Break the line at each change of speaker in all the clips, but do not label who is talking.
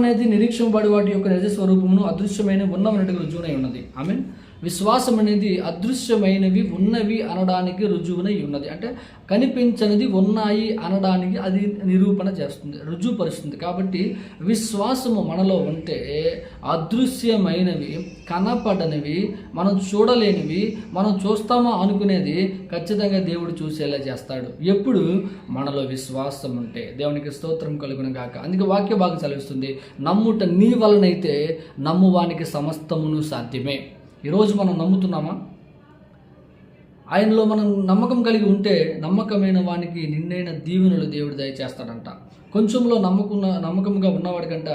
అనేది నిరీక్షింపబడి వాటి యొక్క నిజ స్వరూపమును అదృశ్యమైన ఉన్నవనట్టుగా రుజువునై ఉన్నది. ఐ మీన్ విశ్వాసం అనేది అదృశ్యమైనవి ఉన్నవి అనడానికి రుజువునై ఉన్నది. అంటే కనిపించనిది ఉన్నాయి అనడానికి అది నిరూపణ చేస్తుంది రుజువుపరుస్తుంది. కాబట్టి విశ్వాసము మనలో ఉంటే అదృశ్యమైనవి కనపడనివి మనం చూడలేనివి మనం చూస్తామా అనుకునేది ఖచ్చితంగా దేవుడు చూసేలా చేస్తాడు. ఎప్పుడు? మనలో విశ్వాసం ఉంటే. దేవునికి స్తోత్రం కలుగును గాక. అందుకే వాక్య భాగం చదివిస్తుంది నమ్ముట నీ వలనైతే నమ్మువానికి సమస్తమును సాధ్యమే. ఈరోజు మనం నమ్ముతున్నామా? ఆయనలో మనం నమ్మకం కలిగి ఉంటే నమ్మకమైన వానికి నిన్నైన దీవెనలు దేవుడు దయచేస్తాడంట. కొంచెంలో నమ్మకున్న నమ్మకంగా ఉన్నవాడికంట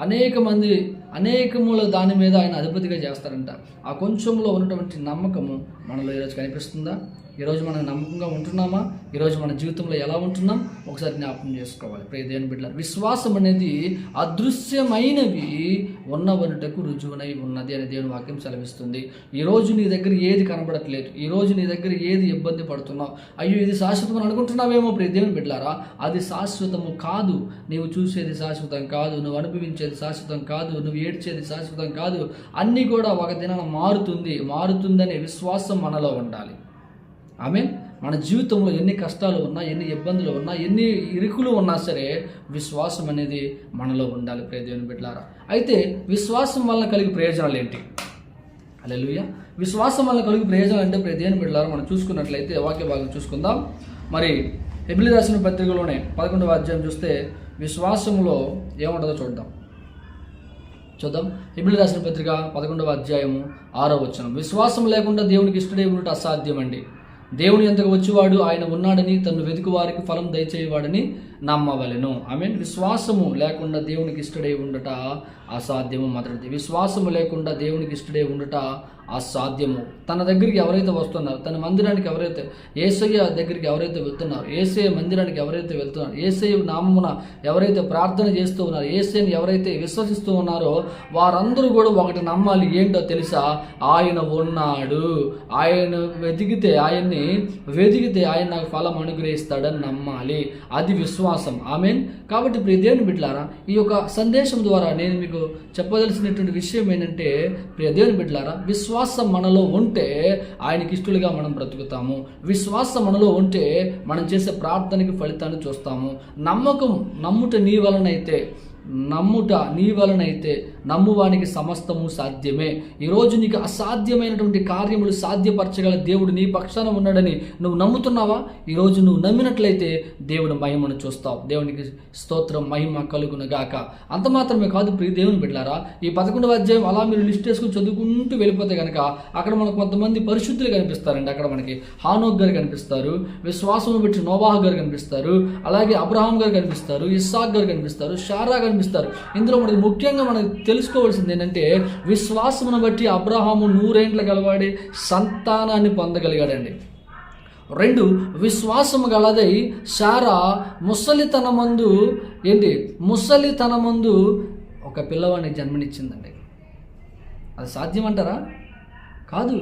అనేక మంది అనేకముల దాని మీద ఆయన అధిపతిగా చేస్తారంట. ఆ కొంచెంలో ఉన్నటువంటి నమ్మకము మనలో ఈరోజు కనిపిస్తుందా? ఈరోజు మనం నమ్మకంగా ఉంటున్నామా? ఈరోజు మన జీవితంలో ఎలా ఉంటున్నాం? ఒకసారి జ్ఞాపకం చేసుకోవాలి. ప్రియ దేవుని బిడ్డ విశ్వాసం అనేది అదృశ్యమైనవి ఉన్నవనుటకు రుజువునై ఉన్నది అని దేవుని వాక్యం సెలవిస్తుంది. ఈరోజు నీ దగ్గర ఏది కనబడట్లేదు? ఈరోజు నీ దగ్గర ఏది ఇబ్బంది పడుతున్నావు? అయ్యో ఇది శాశ్వతం అని అనుకుంటున్నావేమో ప్రియ దేవుని బిడ్డారా అది శాశ్వతము కాదు. నీవు చూసేది శాశ్వతం కాదు. నువ్వు అనుభవించేది శాశ్వతం కాదు. నువ్వు ఏడ్చేది శాశ్వతం కాదు. అన్నీ కూడా ఒక దినాన మారుతుంది. మారుతుందనే విశ్వాసం మనలో ఉండాలి. ఆమె మన జీవితంలో ఎన్ని కష్టాలు ఉన్నా ఎన్ని ఇబ్బందులు ఉన్నా ఎన్ని ఇరుకులు ఉన్నా సరే విశ్వాసం అనేది మనలో ఉండాలి ప్రియ దేవుని బిడ్డలారా. అయితే విశ్వాసం వల్ల కలిగే ప్రయోజనాలు ఏంటి? అలెలుయ విశ్వాసం వల్ల కలిగే ప్రయోజనాలు అంటే ప్రియ దేవుని బిడ్డలారా మనం చూసుకున్నట్లయితే వాక్య భాగం చూసుకుందాం. మరి ఎబిలి రాసిన పత్రికలోనే పదకొండవ అధ్యాయం చూస్తే విశ్వాసంలో ఏముంటుందో చూద్దాం. చూద్దాం. ఎబిలి రాసిన పత్రిక పదకొండవ అధ్యాయము ఆరో వచనం. విశ్వాసం లేకుండా దేవునికి ఇష్టడే ఉండటం అసాధ్యం అండి దేవుని ఎంతకు వచ్చేవాడు? ఆయన ఉన్నాడని తను వెతుకు వారికి ఫలం దయచేయవాడని నమ్మవలెను. ఐ మీన్ విశ్వాసము లేకుండా దేవునికి ఇష్టడై ఉండట అసాధ్యము మొదటిది విశ్వాసము లేకుండా దేవునికి ఇష్టడై ఉండట అసాధ్యము. తన దగ్గరికి ఎవరైతే వస్తున్నారో తన మందిరానికి ఎవరైతే ఏసయ్య దగ్గరికి ఎవరైతే వెళ్తున్నారో ఏసయ్య మందిరానికి ఎవరైతే వెళ్తున్నారో ఏసయ్య నామమున ఎవరైతే ప్రార్థన చేస్తూ ఉన్నారో ఏసయ్యని ఎవరైతే విశ్వసిస్తూ ఉన్నారో వారందరూ కూడా ఒకటి నమ్మాలి. ఏంటో తెలుసా? ఆయన ఉన్నాడు. ఆయన వెతికితే ఆయన్ని వెతికితే ఆయన నాకు ఫలం అనుగ్రహిస్తాడని నమ్మాలి. అది విశ్వాసం విశ్వాసం. ఆమెన్. కాబట్టి ప్రియ దేవుని బిడ్డలారా ఈ యొక్క సందేశం ద్వారా నేను మీకు చెప్పదలసినటువంటి విషయం ఏంటంటే ప్రియ దేవుని బిడ్డలారా విశ్వాసం మనలో ఉంటే ఆయనకి ఇష్టలుగా మనం బ్రతుకుతాము. విశ్వాసం మనలో ఉంటే మనం చేసే ప్రార్థనకి ఫలితాన్ని చూస్తాము. నమ్మకం నమ్ముట నీ వలనైతే నమ్ముట నీ వలనైతే నమ్మువానికి సమస్తము సాధ్యమే. ఈరోజు నీకు అసాధ్యమైనటువంటి కార్యములు సాధ్యపరచగల దేవుడు నీ పక్షాన ఉన్నాడని నువ్వు నమ్ముతున్నావా? ఈరోజు నువ్వు నమ్మినట్లయితే దేవుడు మహిమను చూస్తావు. దేవునికి స్తోత్రం మహిమ కలుగునగాక. అంత మాత్రమే కాదు ప్రియ దేవుని బిడ్డారా ఈ పదకొండవ అధ్యాయం అలా మీరు లిస్ట్ వేసుకుని చదువుకుంటూ వెళ్ళిపోతే కనుక అక్కడ మనకు కొంతమంది పరిశుద్ధులు కనిపిస్తారండి. అక్కడ మనకి హానోక్ గారు కనిపిస్తారు విశ్వాసం పెట్టి నోబాహ్ గారు కనిపిస్తారు అలాగే అబ్రహాం గారు కనిపిస్తారు ఇస్సాక్ గారు కనిపిస్తారు షారా కనిపిస్తారు ఇందులో మనకి ముఖ్యంగా మనకు తెలుసుకోవాల్సింది ఏంటంటే విశ్వాసమును బట్టి అబ్రహాము నూరేండ్ల గలవాడి సంతానాన్ని పొందగలిగాడండి. రెండు విశ్వాసము గలదై శారా ముసలితనమందు ఏంటి? ముసలితనమందు ఒక పిల్లవాడిని జన్మనిచ్చిందండి. అది సాధ్యం అంటారా కాదు.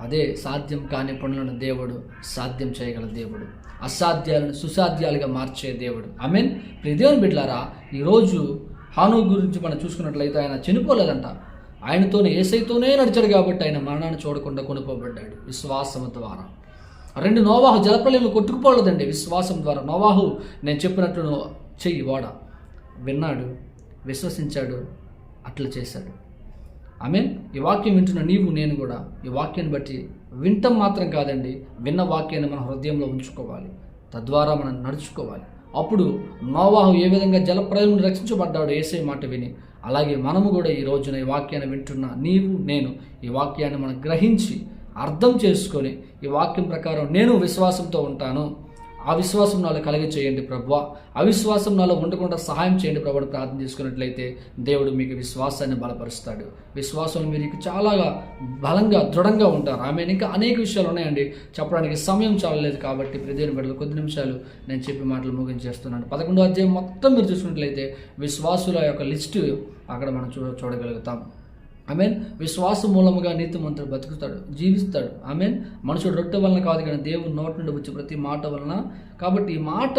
అదే సాధ్యం కాని పనులను దేవుడు సాధ్యం చేయగల దేవుడు. అసాధ్యాలను సుసాధ్యాలుగా మార్చే దేవుడు. ఐ మీన్ ప్రదేవుని బిడ్లారా ఈరోజు హాను గురించి మనం చూసుకున్నట్లయితే ఆయన చనిపోలేదంట. ఆయనతోనే ఏసైతోనే నడిచాడు కాబట్టి ఆయన మరణాన్ని చూడకుండా కొనుక్కోబడ్డాడు విశ్వాసం ద్వారా. రెండు నోవాహు జలప్రలయంలో కొట్టుకుపోలేదండి విశ్వాసం ద్వారా. నోవాహు నేను చెప్పినట్లు చెయ్యి వాడ. విన్నాడు విశ్వసించాడు అట్లా చేశాడు. ఆమె ఈ వాక్యం వింటున్న నీవు నేను కూడా ఈ వాక్యాన్ని బట్టి వింటం మాత్రం కాదండి విన్న వాక్యాన్ని మన హృదయంలో ఉంచుకోవాలి. తద్వారా మనం నడుచుకోవాలి. అప్పుడు నోవాహు ఏ విధంగా జలప్రయం రక్షించబడ్డాడు ఏసే మాట విని అలాగే మనము కూడా ఈ రోజున ఈ వాక్యాన్ని వింటున్న నీవు నేను ఈ వాక్యాన్ని మనం గ్రహించి అర్థం చేసుకొని ఈ వాక్యం ప్రకారం నేను విశ్వాసంతో ఉంటాను. ఆ విశ్వాసం నాలో కలిగి చేయండి ప్రభు అవిశ్వాసం నాలో ఉండకుండా సహాయం చేయండి ప్రభు అని ప్రార్థన చేసుకున్నట్లయితే దేవుడు మీకు విశ్వాసాన్ని బలపరుస్తాడు. విశ్వాసం మీరు చాలా బలంగా దృఢంగా ఉంటారు. ఆమె ఇంకా అనేక విషయాలు ఉన్నాయండి. చెప్పడానికి సమయం చాలలేదు కాబట్టి ప్రతిదిన బిడ్డలు కొద్ది నిమిషాలు నేను చెప్పి మాటలు ముగించేస్తున్నాను. పదకొండో అధ్యాయం మొత్తం మీరు చూసుకున్నట్లయితే విశ్వాసుల యొక్క లిస్టు అక్కడ మనం చూ చూడగలుగుతాం. ఆమెన్. విశ్వాస మూలముగా నీతిమంతుడు బతుకుతాడు జీవిస్తాడు. ఆమెన్. మనుషుడు రొట్టె వలన కాదు కానీ దేవుని నోటి నుండి వచ్చే ప్రతి మాట వలన. కాబట్టి ఈ మాట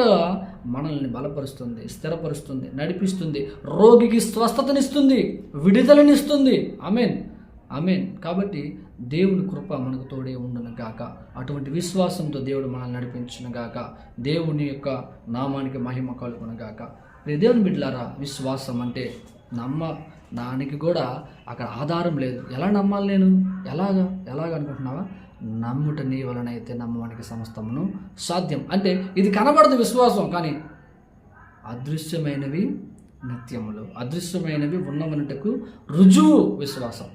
మనల్ని బలపరుస్తుంది స్థిరపరుస్తుంది నడిపిస్తుంది రోగికి స్వస్థతనిస్తుంది విడుదలనిస్తుంది. ఆమెన్. ఆమెన్. కాబట్టి దేవుని కృప మనకు తోడే ఉండను గాక. అటువంటి విశ్వాసంతో దేవుడు మనల్ని నడిపించును గాక. దేవుని యొక్క నామానికి మహిమ కలుగును గాక. దేవుని బిడ్డలారా విశ్వాసం అంటే నమ్మ దానికి కూడా అక్కడ ఆధారం లేదు. ఎలా నమ్మాలి నేను? ఎలాగా? ఎలాగ అనుకుంటున్నావా? నమ్ముట నీ వలనైతే నమ్మడానికి సమస్తమును సాధ్యం. అంటే ఇది కనబడదు విశ్వాసం కానీ అదృశ్యమైనవి నిత్యములు. అదృశ్యమైనవి ఉన్నవనుటకు రుజువు విశ్వాసం.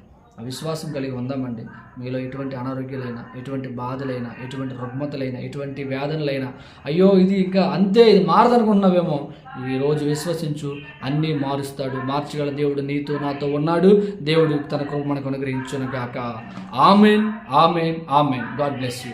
విశ్వాసం కలిగి ఉందామండి. మీలో ఎటువంటి అనారోగ్యాలైనా ఎటువంటి బాధలైనా ఎటువంటి రుగ్మతలైనా ఎటువంటి వ్యాధులైనా అయ్యో ఇది ఇంకా అంతే ఇది మారదనుకుంటున్నావేమో. ఈరోజు విశ్వసించు అన్నీ మారుస్తాడు. మార్చగల దేవుడు నీతో నాతో ఉన్నాడు. దేవుడు తన కృప మనకు అనుగ్రహించునుగాక. Amen amen amen. God bless you.